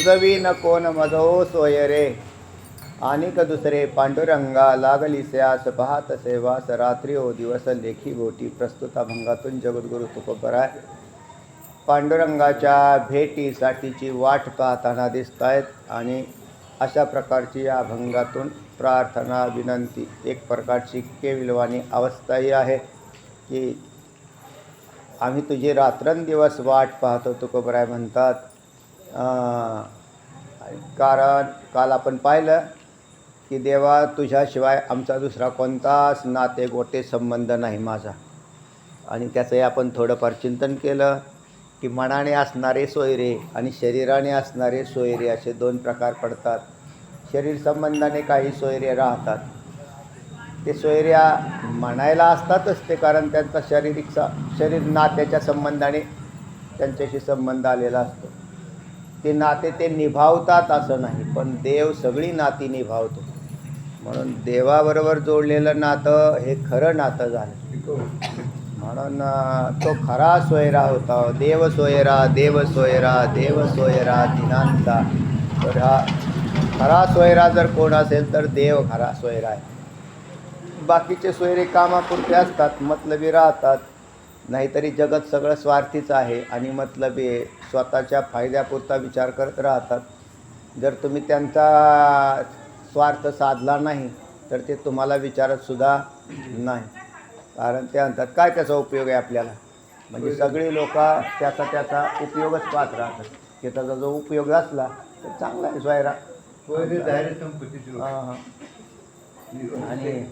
तुझवी न कोण मजो सोय रे. आणिक दुसरे पांडुरंगा लागली स्यास पाहत सेवास. रात्री ओ दिवस लेखी बोटी प्रस्तुताभंगातून जगद्गुरु तुकोबराय पांडुरंगाच्या भेटीसाठीची वाट पाहताना दिसत आहेत आणि अशा प्रकारची या अभंगातून प्रार्थना विनंती एक प्रकारची केविलवाणी अवस्थाही आहे की आम्ही तुझी रात्रंदिवस वाट पाहतो तुकोबराय म्हणतात. कारण काल आपण पाहिलं की देवा तुझ्याशिवाय आमचा दुसरा कोणताच नाते गोटे संबंध नाही माझा. आणि त्याचंही आपण थोडंफार चिंतन केलं की मनाने असणारे सोयरे आणि शरीराने असणारे सोयरे असे दोन प्रकार पडतात. शरीर संबंधाने काही सोयरे राहतात. ते सोयऱ्या म्हणायला असतातच ते कारण त्यांचा शारीरिक स शरीर नात्याच्या संबंधाने त्यांच्याशी संबंध आलेला असतो. ते नाते ते निभावतात असं नाही पण देव सगळी नाती निभावतो. म्हणून देवाबरोबर जोडलेलं नातं हे खरं नातं झालं. म्हणून तो खरा सोयरा होता. देव सोयरा देव सोयरा देव सोयरा दिनांचा तर हा खरा सोयरा जर कोण असेल तर देव खरा सोयरा आहे. बाकीचे सोयरे कामापुरते असतात मतलबी राहतात. नाहीतरी जगत सगळं स्वार्थीच आहे आणि मतलबी आहे. स्वतःच्या फायद्यापुरता विचार करत राहतात. जर तुम्ही त्यांचा स्वार्थ साधला नाही तर ते तुम्हाला विचारतसुद्धा नाही. कारण ते म्हणतात काय त्याचा उपयोग आहे आपल्याला? म्हणजे सगळी लोक त्याचा त्याचा उपयोगच पाहत राहतात. की त्याचा जो उपयोग असला तर चांगला आहे सोयरा. हां हां. आणि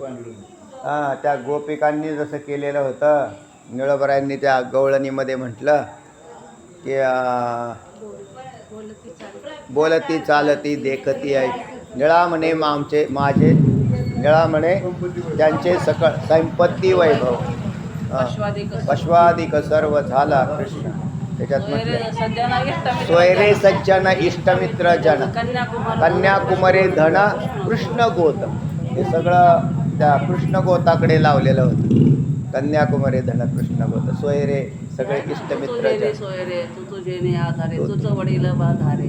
हां त्या गोपिकांनी जसं केलेलं होतं निळबरायांनी त्या गवळणीमध्ये म्हटलं की बोलती चालती देखती आहे. निळा म्हणे आमचे माझे. निळा म्हणे त्यांचे सकळ संपत्ती वैभव. अश्वादिक पश्वादिक सर्व झाला कृष्ण. त्याच्यात म्हटलं सोयरे सज्जन इष्टमित्र जन. कन्याकुमारी धन कृष्ण गोत. हे सगळं त्या कृष्ण गोताकडे लावलेलं होतं. कन्याकुमारी धन कृष्ण गोत सोयरे सगळे इष्टमित्र सोयरे जन. सोयरे तू तुझे ने आधारे तुझं वडील बाधारे.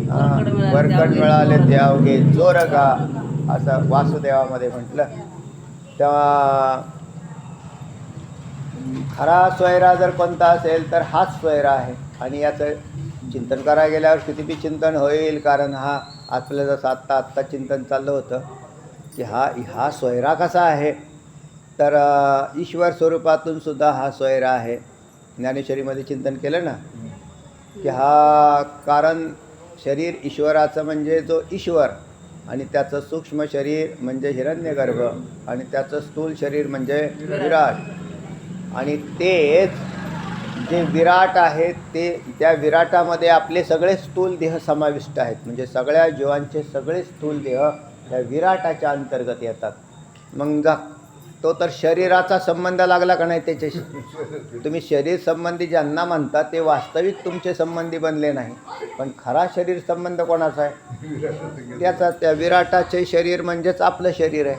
वरकड मिळाले. ते अवघे जोर गा असं वासुदेवामध्ये म्हटलं. तेव्हा खरा सोयरा जर कोणता असेल तर हाच सोयरा आहे. आणि याचं चिंतन करायला गेल्यावर किती बी चिंतन होईल कारण हा आपलं जसं आत्ता आत्ता चिंतन चाललं होतं की हा हा सोयरा कसा आहे? तर ईश्वर स्वरूपातून सुद्धा हा सोयरा आहे. ज्ञानेश्वरीमध्ये चिंतन केलं ना? की हा कारण शरीर ईश्वराचं म्हणजे जो ईश्वर आणि त्याचं सूक्ष्म शरीर म्हणजे हिरण्यगर्भ आणि त्याचं स्थूल शरीर म्हणजे विराट. आणि तेच जे विराट आहे ते त्या विराटामध्ये आपले सगळे स्थूल देह समाविष्ट आहेत. म्हणजे सगळ्या जीवांचे सगळे स्थूल देह त्या विराटाच्या अंतर्गत येतात. मग जा. तो तर शरीराचा संबंध लागला का नाही त्याच्याशी? तुम्ही शरीर संबंधी ज्यांना म्हणता ते वास्तविक तुमचे संबंधी बनले नाही. पण खरा शरीर संबंध कोणाचा आहे? त्याचा त्या विराटाचे शरीर म्हणजेच आपलं शरीर आहे.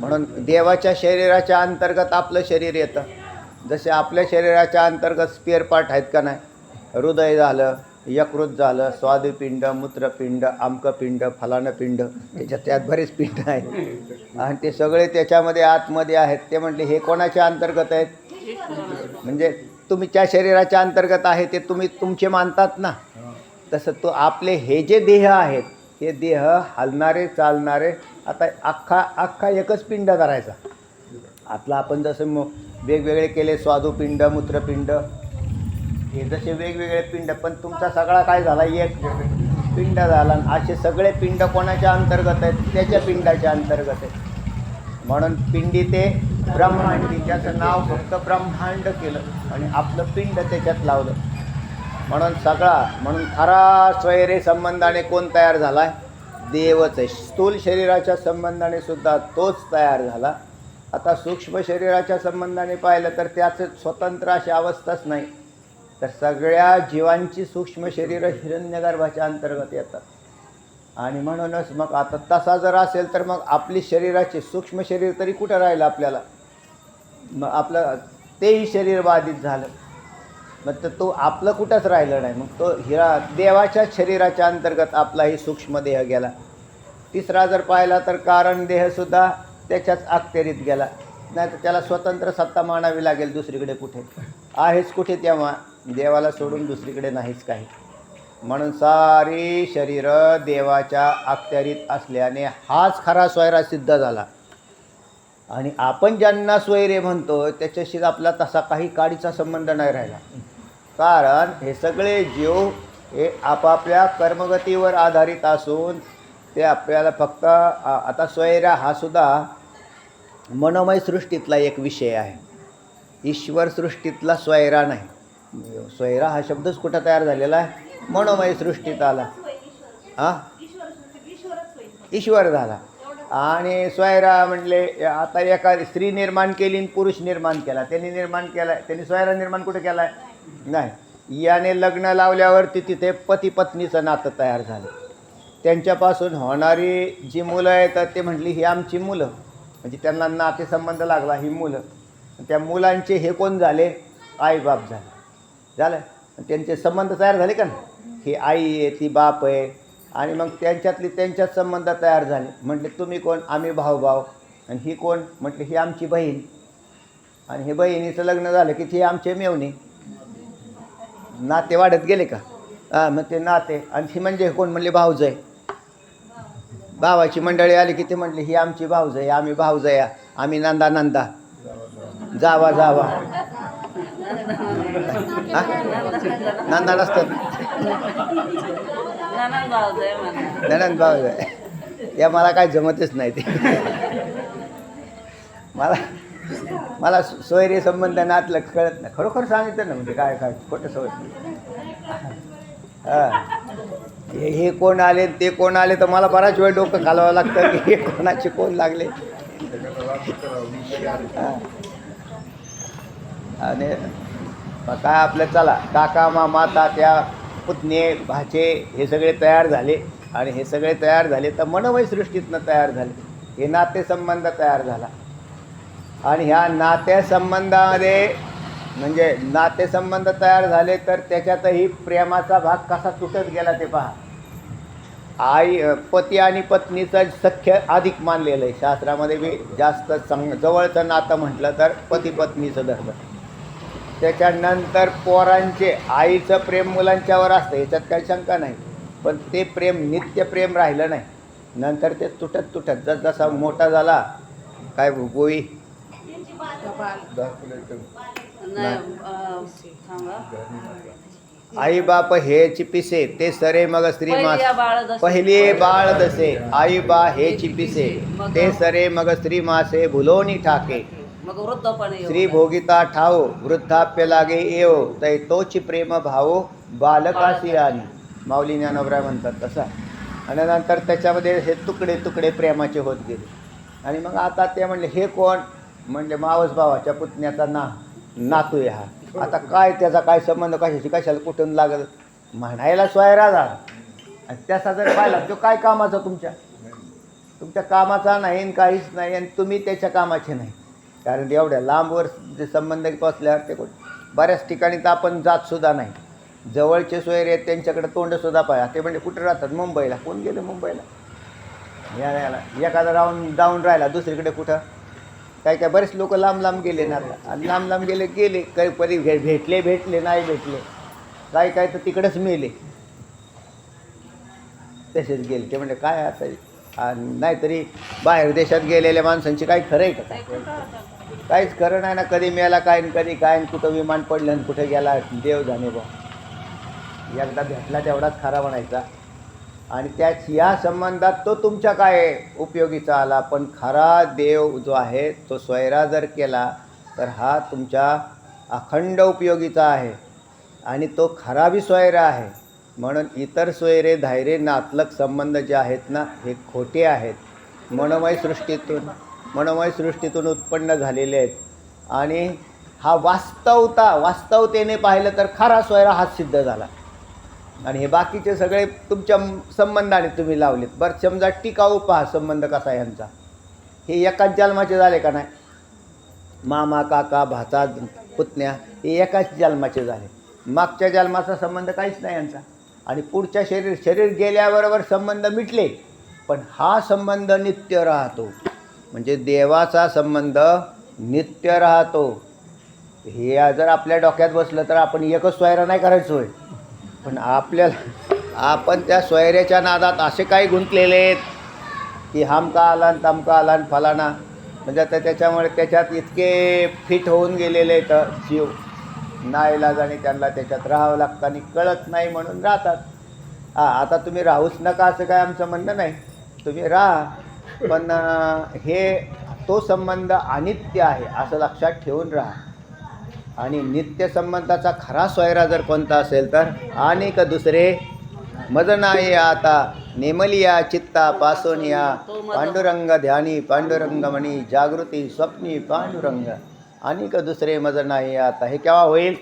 म्हणून देवाच्या शरीराच्या अंतर्गत आपलं शरीर येतं. जसे आपल्या शरीराच्या अंतर्गत स्पेअर पार्ट आहेत का नाही? हृदय झालं यकृत झालं स्वादुपिंड मूत्रपिंड आमकपिंड फलानं पिंड त्याच्यात त्यात बरेच पिंड आहेत. आणि ते सगळे त्याच्यामध्ये आतमध्ये आहेत. ते म्हटले हे कोणाच्या अंतर्गत आहेत? म्हणजे तुमच्या शरीराच्या अंतर्गत आहे ते तुम्ही तुमचे मानतात ना. तसं तो आपले हे जे देह आहेत हे देह हलणारे चालणारे आता अख्खा अख्खा एकच पिंड करायचा. आपला आपण जसं वेगवेगळे केले स्वादुपिंड मूत्रपिंड हे जसे वेगवेगळे पिंड पण तुमचा सगळा काय झाला? एक पिंड झाला आणि असे सगळे पिंड कोणाच्या अंतर्गत आहेत? त्याच्या पिंडाच्या अंतर्गत आहेत. म्हणून पिंडी ते ब्रह्मांडी ज्याचं नाव फक्त ब्रह्मांड केलं आणि आपलं पिंड त्याच्यात लावलं. म्हणून सगळा म्हणून खरा स्वैरे संबंधाने कोण तयार झाला आहे देवच आहे. स्थूल शरीराच्या संबंधाने सुद्धा तोच तयार झाला. आता सूक्ष्म शरीराच्या संबंधाने पाहिलं तर त्याचं स्वतंत्र अशी अवस्थाच नाही. तर सगळ्या जीवांची सूक्ष्म शरीरं हिरण्यगर्भाच्या अंतर्गत येतात. आणि म्हणूनच मग आता तसा जर असेल तर मग आपली शरीराचे सूक्ष्म शरीर तरी कुठं राहिलं आपल्याला? मग आपलं तेही शरीर बाधित झालं. मग तर तो आपलं कुठंच राहिलं नाही. मग तो हिरा देवाच्या शरीराच्या अंतर्गत आपलाही सूक्ष्म देह गेला. तिसरा जर पाहिला तर कारण देहसुद्धा त्याच्याच अखत्यारीत गेला. नाही तर त्याला स्वतंत्र सत्ता मानावी लागेल दुसरीकडे कुठे. आहेच कुठे तेव्हा. देवाला सोडून दुसरीकडे नाहीच काही. म्हणून सारी शरीरं देवाच्या अखत्यारीत असल्याने हाच खरा स्वैरा सिद्ध झाला. आणि आपण ज्यांना स्वैरे म्हणतो त्याच्याशी आपला तसा काही काडीचा संबंध नाही राहिला. कारण हे सगळे जीव हे आपापल्या कर्मगतीवर आधारित असून ते आपल्याला फक्त आता स्वैरा हा सुद्धा मनोमय सृष्टीतला एक विषय आहे. ईश्वर सृष्टीतला स्वैरा नाही. स्वैरा हा शब्दच कुठं तयार झालेला आहे? मनोमय सृष्टीत आला. हा? ईश्वर झाला. आणि स्वयरा म्हणले आता एका स्त्री निर्माण केली आणि पुरुष निर्माण केला. त्यांनी निर्माण केला त्यांनी स्वयरा निर्माण कुठे केला आहे? नाही. याने लग्न लावल्यावरती तिथे पती पत्नीचं नातं तयार झालं. त्यांच्यापासून होणारी जी मुलं आहेत ते म्हटली ही आमची मुलं. म्हणजे त्यांना नातेसंबंध लागला ही मुलं. त्या मुलांचे हे कोण झाले? आईबाप झाले. झालं. त्यांचे संबंध तयार झाले का ना ही आई आहे ती बाप आहे. आणि मग त्यांच्यातली त्यांच्यात संबंध तयार झाले. म्हटले तुम्ही कोण? आम्ही भाऊ भाऊ आणि ही कोण? म्हटले ही आमची बहीण. आणि हे बहिणीचं लग्न झालं की ती आमचे मेवणी. नाते वाढत गेले का? हां मग ते नाते. आणि ही म्हणजे कोण? म्हणले भाऊज आहे भावाची मंडळी आली की ते म्हटले ही आमची भाऊज आहे आम्ही भाऊज आहे आम्ही नंदा नंदा जावा जावा. हा? नंदा नसतात भाऊ ननंद आहे या मला काय जमतच नाही ते. मला मला सोयरी संबंध नातलं कळत नाही. खरोखर सांगितलं ना म्हणजे काय काय खोटं सवय. हां. हे हे कोण आले ते कोण आले तर मला बराच वेळ डोकं घालावं लागतं की हे कोणाचे कोण लागले. हां. आणि काय आपलं चला. काका मामा तात्या पुतणे भाचे हे सगळे तयार झाले. आणि हे सगळे तयार झाले तर मनोमय सृष्टीतनं तयार झाले. हे नातेसंबंध तयार झाला. आणि ह्या नातेसंबंधामध्ये म्हणजे नातेसंबंध तयार झाले तर त्याच्यातही प्रेमाचा भाग कसा तुटत गेला ते पहा. आई पती आणि पत्नीचं सख्य अधिक मानलेलं आहे. शास्त्रामध्ये बी जास्त चांग जवळचं नातं म्हटलं तर पती पत्नीचं धर्म. त्याच्यानंतर पोरांचे आईचं प्रेम मुलांच्यावर असतं याच्यात काही शंका नाही. पण ते प्रेम नित्य प्रेम राहिलं नाही. नंतर ते तुटत तुटत जस जसा मोठा झाला काय गोळी? आई बाप हे चिपिसे ते सरे मग बाळ जसे- पहिले बाळ दसे आई बा हे चिपिसे ते सरे मग श्रीमासे भुलोनी ठाके. मग वृद्धपणे. श्री भोगिता ठाओ वृद्धाप्य लागे येओ तै तोची प्रेम भावो बालकाशी आणि माऊली ज्ञानोबराय म्हणतात तसा. आणि नंतर त्याच्यामध्ये हे तुकडे तुकडे प्रेमाचे होत गेले. आणि मग आता ते म्हणले हे कोण? म्हणले मावस भावाच्या पुतण्याचा ना नातू आहे हा. आता काय त्याचा काय संबंध कशाशी कशाला कुठून लागत म्हणायला स्वयरा झाला. आणि त्याचा जर पाहिला तो काय कामाचा तुमच्या? तुमच्या कामाचा नाही आणि काहीच नाही आणि तुम्ही त्याच्या कामाचे नाही. कारण एवढ्या लांबवर जे संबंध पोचल्यावर ते कोण बऱ्याच ठिकाणी तर आपण जातसुद्धा नाही. जवळचे सोयरे आहेत त्यांच्याकडे तोंडसुद्धा पाया ते म्हणजे कुठे राहतात? मुंबईला. कोण गेले मुंबईला? या याला. एखादा राहून जाऊन राहिला दुसरीकडे कुठं? काय काय बरेच लोक लांब लांब गेले ना. आणि लांब लांब गेले गेले. काही परी भे भेटले भेटले नाही भेटले. काय काय तर तिकडंच मेले. तसेच गेले. ते म्हणजे काय आता? आणि नाहीतरी बाहेर देशात गेलेल्या माणसांची काही खरं आहे का? काय काहीच खरं नाही ना कधी मेला काय आणि कधी काय आणि कुठं विमान पडलं आणि कुठे गेला देव जाणे बा. एकदा भेटला तेवढाच खरा म्हणायचा. आणि त्याच या संबंधात तो तुमच्या काय उपयोगीचा आला पण खरा देव जो आहे तो स्वैरा जर केला तर हा तुमच्या अखंड उपयोगीचा आहे. आणि तो खरा बी स्वैरा आहे. म्हणून इतर सोयरे धायरे नातलक संबंध जे आहेत ना हे खोटे आहेत. मनोमय सृष्टीतून. मनोमय सृष्टीतून उत्पन्न झालेले आहेत. आणि हा वास्तवता वास्तवतेने पाहिलं तर खरा स्वैरा हा सिद्ध झाला. आणि हे बाकीचे सगळे तुमच्या संबंधाने तुम्ही लावलेत. बरं समजा टिकाऊ पहा संबंध कसा आहे ह्यांचा. हे एकाच जन्माचे झाले का नाही? मामा काका भाचा पुतण्या हे एकाच जन्माचे झाले. मागच्या जन्माचा संबंध काहीच नाही यांचा. आणि पुढच्या शरीर शरीर गेल्याबरोबर संबंध मिटले. पण हा संबंध नित्य राहतो. म्हणजे देवाचा संबंध नित्य राहतो. हे जर आपल्या डोक्यात बसलं तर आपण एकच सोयरा नाही करायचं होय. पण आपल्याला आपण त्या सोयऱ्याच्या नादात असे काही गुंतलेले आहेत की हमका आला न तमका आला न फलाना. म्हणजे आता त्याच्यामुळे त्याच्यात इतके फिट होऊन गेलेले तर जीव. नाईलाजाने त्यांना त्याच्यात राहावं लागतं आणि कळत नाही म्हणून राहतात. हां आता तुम्ही राहूच नका असं काय आमचं म्हणणं नाही. तुम्ही राहा. पण हे तो संबंध अनित्य आहे असं लक्षात ठेवून राहा. आणि नित्य संबंधाचा खरा सोयरा जर कोणता असेल तर अनेक दुसरे मज नाही आता नेमलिया चित्ता पासोनिया पांडुरंग ध्यानी पांडुरंग म्हणी जागृती स्वप्नी पांडुरंग. अनेक दुसरे मज नाही आता हे केव्हा होईल?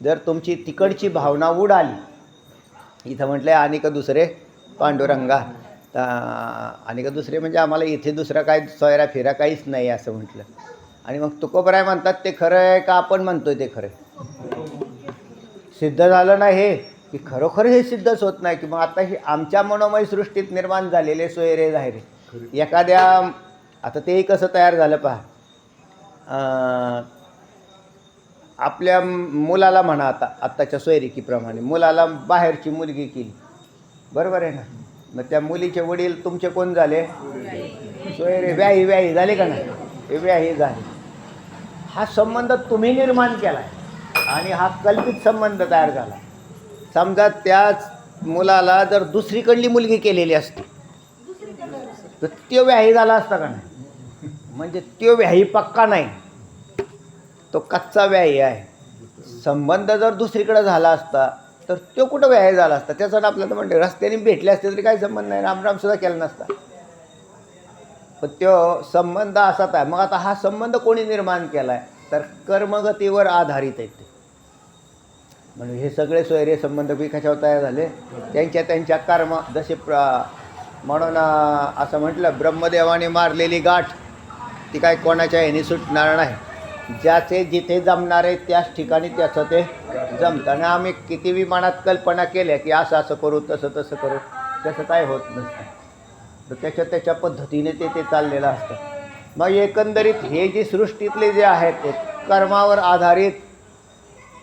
जर तुमची तिकडची भावना उडाली. इथं म्हटलं आहे का दुसरे पांडुरंगा. आणि का दुसरे म्हणजे आम्हाला इथे दुसरा काय सोयरा फिरा काहीच नाही असं म्हटलं. आणि मग तुकोबराय म्हणतात ते खरं आहे का आपण म्हणतोय ते खरं सिद्ध झालं नाही हे की खरोखर हे सिद्धच होत नाही की मग आता ही आमच्या मनोमय सृष्टीत निर्माण झालेले सोयरे जाहिरे एखाद्या आता तेही कसं तयार झालं पहा. आपल्या मुलाला म्हणा आता आत्ताच्या सोयरिकीप्रमाणे मुलाला बाहेरची मुलगी केली. बरोबर आहे ना? मग त्या मुलीचे वडील तुमचे कोण झाले? सोयरे व्याही व्याही झाले का नाही? हे व्याही झाले. हा संबंध तुम्ही निर्माण केला आणि हा कल्पित संबंध तयार झाला. समजा त्याच मुलाला जर दुसरीकडली मुलगी केलेली असती तर तो व्याही झाला असता का नाही? म्हणजे तो व्याही पक्का नाही. तो कच्चा व्याही आहे. संबंध जर दुसरीकडे झाला असता तर तो कुठं व्याही झाला असता? त्यासाठी आपल्याला म्हणते रस्त्याने भेटले असते तरी काही संबंध नाही. रामरामसुद्धा केला नसता. पण तो संबंध असाच आहे. मग आता हा संबंध कोणी निर्माण केला आहे तर कर्मगतीवर आधारित आहे ते. म्हणून हे सगळे सोयरे संबंध बी कशावर तयार झाले? त्यांच्या त्यांच्या कर्म. जसे प्र म्हणून असं म्हटलं ब्रह्मदेवाने मारलेली गाठ ती काय कोणाच्या ह्याने सुटणार नाही. ज्याचे जिथे जमणार आहे त्याच ठिकाणी त्याचं ते जमतं. आणि आम्ही किती विमानात कल्पना केल्या की असं असं करू तसं तसं करू. तसं काय होत नसतं. तर त्याच्या त्याच्या पद्धतीने ते ते चाललेलं असतं. मग एकंदरीत हे जे सृष्टीतले जे आहेत ते कर्मावर आधारित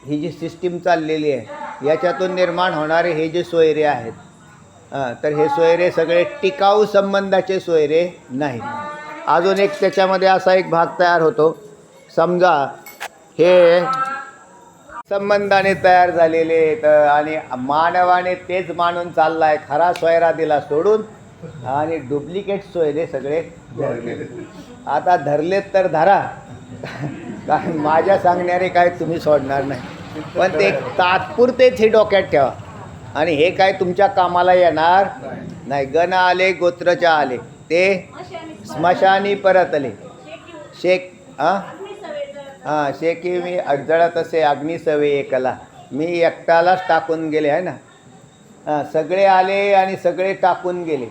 ही जी सिस्टीम चाललेली आहे याच्यातून निर्माण होणारे हे जे सोयरे आहेत तर हे सोयरे सगळे टिकाऊ संबंधाचे सोयरे नाहीत. अजून एक त्याच्यामध्ये असा एक भाग तयार होतो समजा हे संबंधाने तयार झालेले आहेत आणि मानवाने तेच मानून चालला आहे खरा सोयरा दिला सोडून आणि डुप्लिकेट सोयरे सगळे धरले. आता धरलेत तर धरा. कारण माझ्या सांगणारे काय तुम्ही सोडणार नाही. पण ते तात्पुरतेच हे डोक्यात ठेवा. आणि हे काय तुमच्या कामाला येणार नाही. गण आले गोत्रच्या आले. ते स्मशानी परतले. शेक हां हां शेकी मी अडजळत असे अग्निसवे एकला. मी एकट्यालाच टाकून गेले आहे ना? हां सगळे आले आणि सगळे टाकून गेले.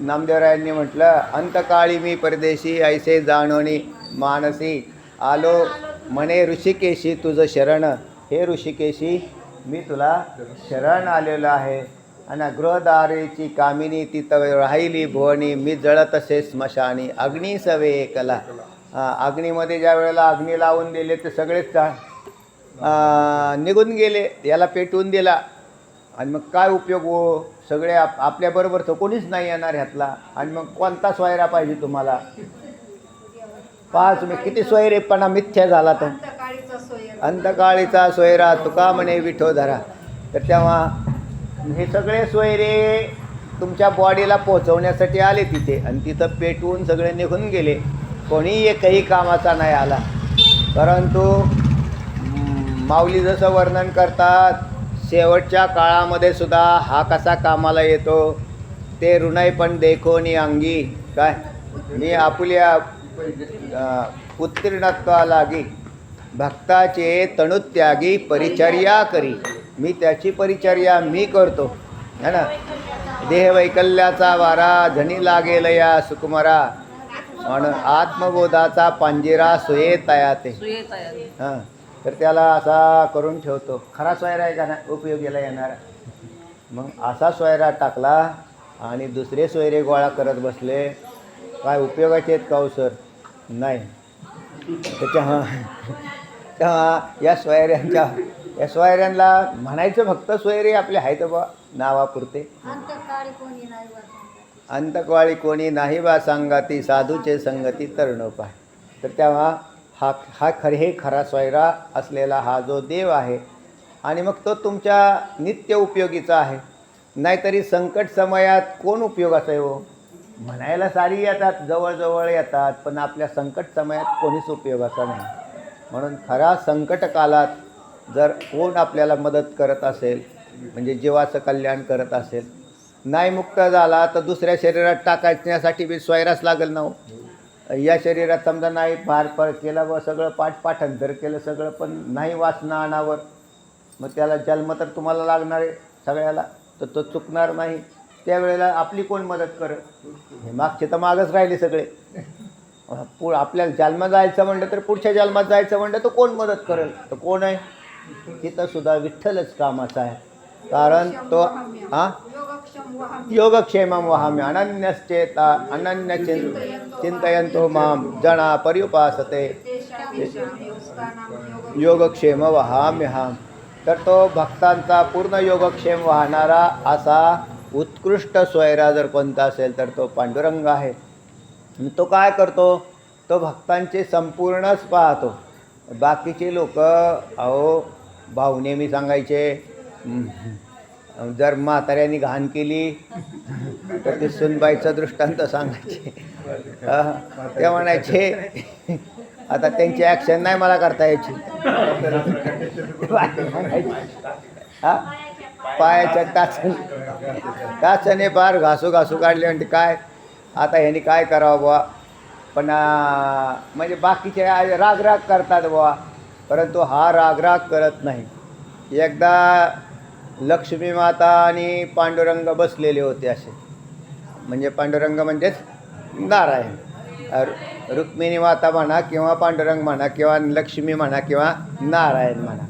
नामदेवरायांनी म्हटलं अंतकाळी मी परदेशी ऐसे जाणवणी मानसी. आलो म्हणे ऋषिकेशी तुझं शरण. हे ऋषिकेशी मी तुला शरण आलेलो आहे. आणि गृहदारीची कामिनी ती तव राहिली भुवनी. मी जळत असे स्मशानी. अग्नी सवे एकला. अग्नीमध्ये ज्या वेळेला अग्नी लावून दिले ते सगळेच निघून गेले. याला पेटवून दिला. आणि मग काय उपयोग हो? सगळे आप आपल्याबरोबर तर कोणीच नाही येणार ह्यातला. आणि मग कोणता सोयरा पाहिजे तुम्हाला? पहा तुम्ही किती सोयरेपणा मिथ्या झाला तो. अंतकाळीचा सोयरा तुका म्हणे विठो धरा. तर तेव्हा हे सगळे सोयरे तुमच्या बॉडीला पोचवण्यासाठी आले तिथे. आणि तिथं पेटवून सगळे निघून गेले. कोणी एकही कामाचा नाही आला. परंतु माऊली जसं वर्णन करतात शेवटच्या काळामध्ये सुद्धा हा कसा कामाला येतो ते ऋणय पण देखोनी अंगी. काय? मी आपुल्या अ, उत्तीर्णत्वा लागी भक्ताचे तणुत्यागी परिचर्या करी. मी त्याची परिचर्या मी करतो. है ना? देह वैकल्याचा वारा झणी लागेल या सुकुमारा. म्हणून आत्मबोधाचा पांजिरा सुये तयाते. सुयेत आहे हां तर त्याला असा करून ठेवतो. खरा सोयरा आहे का ना उपयोगीला येणारा. मग असा सोयरा टाकला आणि दुसरे सोयरे गोळा करत बसले. काय उपयोगाचे आहेत का हो सर? नाही. त्याच्या तेव्हा या सोयऱ्यांच्या या सोयऱ्यांना म्हणायचं फक्त सोयरे आपले आहेत बा नावापुरते. अंतकवाळी कोणी नाही बा सांगाती साधूचे संगती तरणोपाय तर तेव्हा हा हा खरे हे खरा सोयरा असलेला हा जो देव आहे आणि मग तो तुमच्या नित्य उपयोगीचा आहे. नाहीतरी संकट समयात कोण उपयोगाचा आहे हो? म्हणायला सारी येतात जवळजवळ येतात पण आपल्या संकट समयात कोणीच उपयोगाचा नाही. म्हणून खरा संकट कालात जर कोण आपल्याला मदत करत असेल म्हणजे जीवाचं कल्याण करत असेल नाही मुक्त झाला तर दुसऱ्या शरीरात टाकायच्यासाठी बी स्वैरास लागेल ना हो. या शरीरात समजा नाही फार फार केला व सगळं पाठ पाठांतर केलं सगळं पण नाही वाचना अनावर मग त्याला जन्म तर तुम्हाला लागणार आहे सगळ्याला तर तो चुकणार नाही. त्यावेळेला आपली कोण मदत करत? हे मागचे तर मागच राहिले सगळे. पु आपल्याला जन्म जायचं म्हणलं तर पुढच्या जन्मात जायचं म्हणलं तर कोण मदत करेल? तर कोण आहे? तिथंसुद्धा विठ्ठलच कामाचा आहे. कारण तो हां? योगक्षेमं वहाम्य। अनन्यश्चेता अनन्य चिं चिंतयन्तो मां जना पर्युपासते। योगक्षेम वहाम्यहाम तर तो भक्तांचा पूर्ण योगक्षेम वाहणारा असा उत्कृष्ट सोयरा जर कोणता असेल तर तो पांडुरंग आहे. तो काय करतो? तो भक्तांचे संपूर्णच पाहतो. बाकीचे लोक अहो भाऊ नेहमी सांगायचे जर म्हाताऱ्याने घाण केली तर ते सुनबाईचा दृष्टांत सांगायचे. ते म्हणायचे आता त्यांची ॲक्शन नाही मला करता यायची. हा पायाच्या टाचण टाचणे फार घासू घासू काढले म्हणजे काय आता ह्याने काय करावं बुवा? पण म्हणजे बाकीचे राग रागराग करतात बुवा परंतु हा रागराग करत नाही. एकदा लक्ष्मी माता आणि पांडुरंग बसलेले होते असे. म्हणजे पांडुरंग म्हणजेच नारायण. रु- रुक्मिणी माता म्हणा किंवा पांडुरंग म्हणा किंवा लक्ष्मी म्हणा किंवा नारायण म्हणा.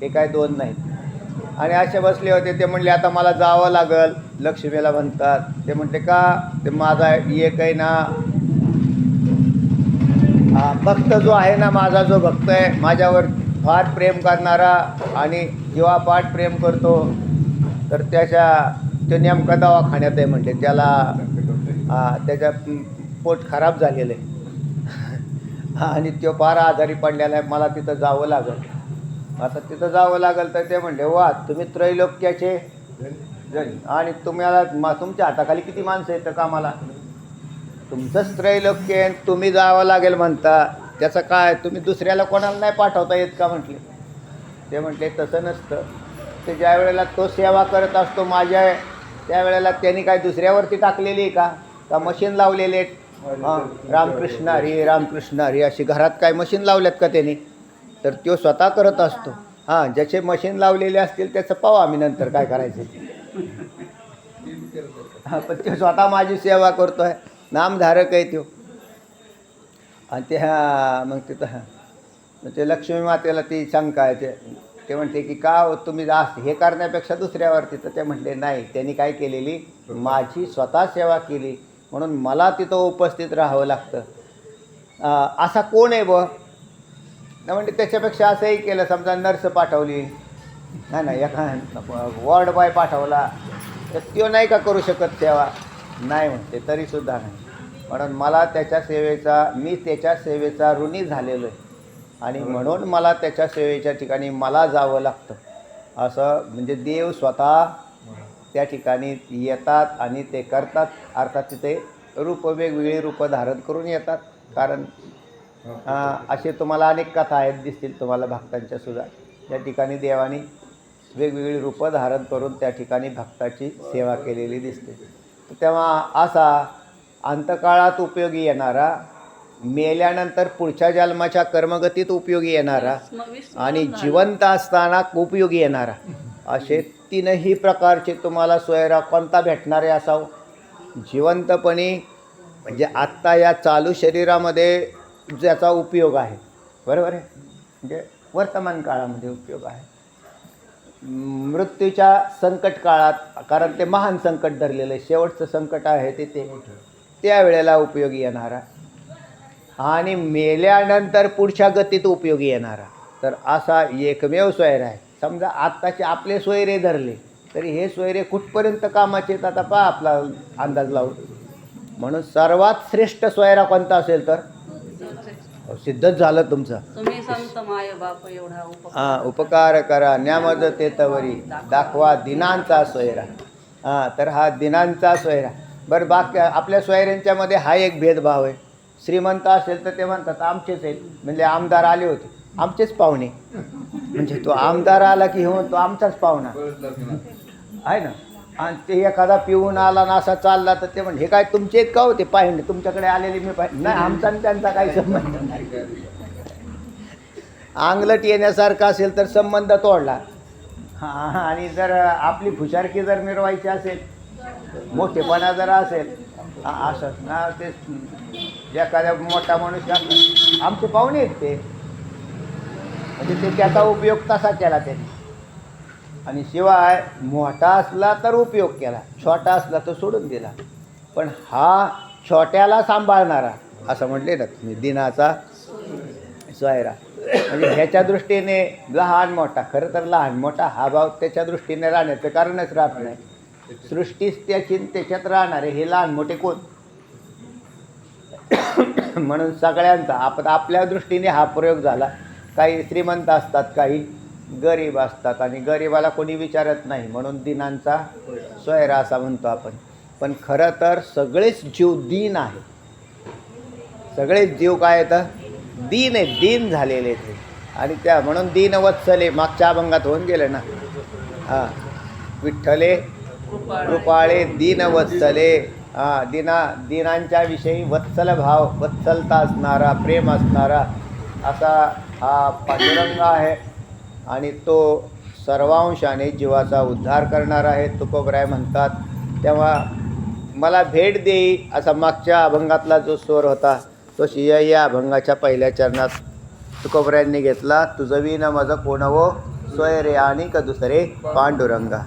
हे काय दोन नाहीत. आणि असे बसले होते ते म्हणले आता मला जावं लागल. लक्ष्मीला म्हणतात. ते म्हणते का? ते माझा एक आहे ना भक्त जो आहे ना माझा जो भक्त आहे माझ्यावर फार प्रेम करणारा आणि जीवापाठ प्रेम करतो तर त्याच्या तो नेमका दवाखान्यात आहे म्हणते त्याला त्याच्या पोट खराब झालेलं आहे. आणि तो फार आजारी पडलेला आहे. मला तिथं जावं लागल. आता तिथं जावं लागल तर ते म्हणले वा तुम्ही त्रैलोक्याचे आणि तुम्हाला मा तुमच्या हाताखाली किती माणसं येतं कामाला? तुमचंच त्रैलोक्य तुम्ही जावं लागेल म्हणता. त्याचं काय तुम्ही दुसऱ्याला कोणाला नाही पाठवता येत का म्हटले? ते म्हटले तसं नसतं. ते ज्या वेळेला तो सेवा करत असतो माझ्या त्यावेळेला त्यांनी काय दुसऱ्यावरती टाकलेली आहे का? का मशीन लावलेले आहेत? हां रामकृष्ण हरी रामकृष्ण हरी अशी घरात काय मशीन लावल्यात का त्यांनी? तर तो स्वतः करत असतो. हां ज्याचे मशीन लावलेले असतील त्याचं पाहू आम्ही नंतर काय करायचं. हां पण ते स्वतः माझी सेवा करतो आहे नामधारक आहे तो. आणि ते हा मग तिथं मग ते लक्ष्मी मातेला ती शंका आहे ते ते म्हणते की का हो, तुम्ही जास्त हे करण्यापेक्षा दुसऱ्यावरती? तर ते म्हटले नाही त्यांनी काय केलेली? माझी स्वतः सेवा केली. म्हणून मला तिथं उपस्थित राहावं लागतं. असा कोण आहे ब नाही म्हणजे त्याच्यापेक्षा असंही केलं समजा नर्स पाठवली. नाही नाही एका वॉर्ड बॉय पाठवला. तर तो नाही का करू शकत सेवा? नाही म्हणते तरीसुद्धा नाही. म्हणून मला त्याच्या सेवेचा मी त्याच्या सेवेचा ऋणी झालेलो आहे आणि म्हणून मला त्याच्या सेवेच्या ठिकाणी मला जावं लागतं. असं म्हणजे देव स्वतः त्या ठिकाणी येतात आणि ते करतात. अर्थात तिथे रूप वेगवेगळी रूपं धारण करून येतात. कारण असे तुम्हाला अनेक कथा आहेत दिसतील तुम्हाला भक्तांच्या सुद्धा. त्या ठिकाणी देवानी वेगवेगळी रूपं धारण करून त्या ठिकाणी भक्ताची सेवा केलेली दिसते. तेव्हा असा अंतकाळात उपयोगी येणारा मेल्यानंतर पुढच्या जन्माच्या कर्मगतीत उपयोगी येणारा आणि जिवंत असताना उपयोगी येणारा. असे तीनही प्रकारचे तुम्हाला सोयरा कोणता भेटणारे असावं? जिवंतपणी म्हणजे आत्ता या चालू शरीरामध्ये ज्याचा उपयोग आहे. बरोबर आहे? म्हणजे वर्तमान काळामध्ये उपयोग आहे. मृत्यूच्या संकट काळात कारण ते महान संकट धरलेलं आहे शेवटचं संकट आहे ते ते त्यावेळेला उपयोगी येणारा. आणि मेल्यानंतर पुढच्या गतीत उपयोगी येणारा. तर असा एकमेव सोयरा आहे. समजा आत्ताचे आपले सोयरे धरले तरी हे सोयरे कुठपर्यंत कामाचे आहेत आता पहा आपला अंदाज लावून. म्हणून सर्वात श्रेष्ठ सोयरा कोणता असेल तर? सिद्धच झालं तुमचं. हां उपकार करा. न्यामज ते तवरी दाखवा दिनांचा सोयरा. हां तर हा दिनांचा सोयरा. बरं बाकी आपल्या सोयऱ्यांच्यामध्ये हा एक भेदभाव आहे. श्रीमंत असेल तर ते म्हणतात आमचेच आहेत. म्हणजे आमदार आले होते. आमचेच पाहुणे. म्हणजे तो आमदार आला की हो तो आमचाच पाहुणा. आहे ना? आणि ते एखादा पिऊन आला ना असा चालला तर ते म्हणजे हे काय तुमचे एक का होते पाहिजे तुमच्याकडे आलेले मी पाहिजे नाही आमचा आणि त्यांचा काही संबंध नाही. अंगलट येण्यासारखा असेल तर संबंध तोडला. हां आणि जर आपली फुशारकी जर मिरवायची असेल मोठेपणा जर असेल असंच असं. ना ते एखाद्या मोठा माणूस आमचे पाहुणे आहेत ते. म्हणजे ते त्याचा उपयोग तसा केला त्यांनी. आणि शिवाय मोठा असला तर उपयोग केला छोटा असला तर सोडून दिला. पण हा छोट्याला सांभाळणारा असं म्हटले ना तुम्ही दिनाचा सोयरा म्हणजे ह्याच्या दृष्टीने लहान मोठा खरं तर लहान मोठा हा भाव त्याच्या दृष्टीने राहण्याचं कारणच राहत नाही. सृष्टीच त्याची त्याच्यात राहणारे हे लहान मोठे कोण? म्हणून सगळ्यांचा आपण आपल्या दृष्टीने हा प्रयोग झाला. काही श्रीमंत असतात काही गरीब असतात आणि गरिबाला कोणी विचारत नाही. म्हणून दिनांचा सोयरा असा म्हणतो आपण. पण खरं तर सगळेच जीव दीन आहे. सगळेच जीव काय येतं दीन आहे दीन झालेले ते आणि त्या म्हणून दीन वत्सले मागच्या अभंगात होऊन गेले ना. हां. विठ्ठले कृपाळे दीन वत्सले. दिना दिनांच्या विषयी वत्सल भाव वत्सलता असणारा प्रेम असणारा असा हा पांडुरंग आहे. आणि तो सर्वांशाने जीवाचा उद्धार करणार आहे तुकोबराय म्हणतात. तेव्हा मला भेट देई असा मागच्या अभंगातला जो स्वर होता तो शिया या अभंगाच्या पहिल्या चरणात तुकोबऱ्यांनी घेतला. तुझं विन माझं कोणवो स्वयरे रे आणि का दुसरे पांडुरंगा.